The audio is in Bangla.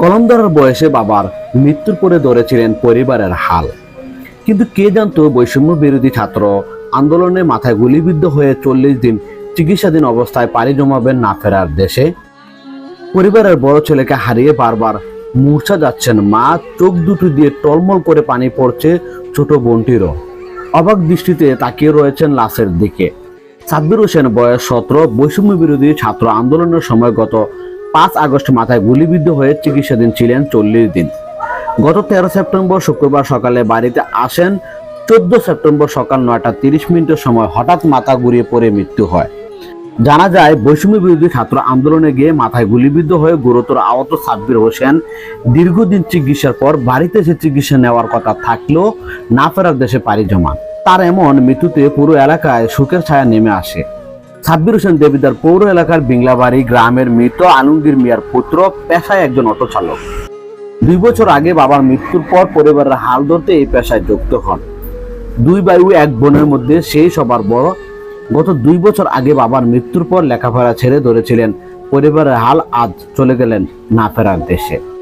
কলমদারের বয়সে বাবার মৃত্যুর পরে ধরেছিলেন পরিবারের হাল। কিন্তু কে জানতো বৈষম্য বিরোধী ছাত্র আন্দোলনে মাথায় গুলিবিদ্ধ হয়ে চল্লিশ দিন চিকিৎসাধীন অবস্থায় পাড়ি জমাবেন না ফেরার দেশে? পরিবারের বড় ছেলেকে হারিয়ে বারবার মূর্ছা যাচ্ছেন মা, চোখ দুটো দিয়ে টলমল করে পানি পড়ছে ছোট বোনটিরও। অবাক দৃষ্টিতে তাকিয়ে রয়েছেন লাশের দিকে। সাব্বির হোসেন বয়স সতেরো, বৈষম্য বিরোধী ছাত্র আন্দোলনের সময় গত পাঁচ আগস্ট মাথায় গুলিবিদ্ধ হয়ে চিকিৎসাধীন ছিলেন চল্লিশ দিন। গত তেরো সেপ্টেম্বর শুক্রবার সকালে বাড়িতে আসেন। চোদ্দ সেপ্টেম্বর সকাল নয়টা তিরিশ মিনিটের সময় হঠাৎ মাথা ঘুরিয়ে পড়ে মৃত্যু হয়। জানা যায়, বৈষম্য বিরোধী ছাত্র আন্দোলনে গিয়ে মাথায় গুলিবিদ্ধ হয়ে গুরুতর আহত সাব্বির হোসেন দীর্ঘদিন চিকিৎসার পর বাড়িতে এসে চিকিৎসা নেওয়ার কথা থাকলেও না ফেরার দেশে পাড়ি জমান। তার এমন মৃত্যুতে পুরো এলাকায় শোকের ছায়া নেমে আসে। সাব্বির হোসেন দেবিদার পৌর এলাকার বিংলাবাড়ি গ্রামের মৃত আলমগীর মিয়ার পুত্র পেশায় একজন অটো চালক। দুই বছর আগে বাবার মৃত্যুর পর পরিবারের হাল ধরতে এই পেশায় যুক্ত হন। দুই বায়ু এক বোনের মধ্যে সেই সবার বড়। গত দুই বছর আগে বাবার মৃত্যুর পর লেখাপড়া ছেড়ে ধরেছিলেন। পরিবারের হাল আজ চলে গেলেন না ফেরার দেশে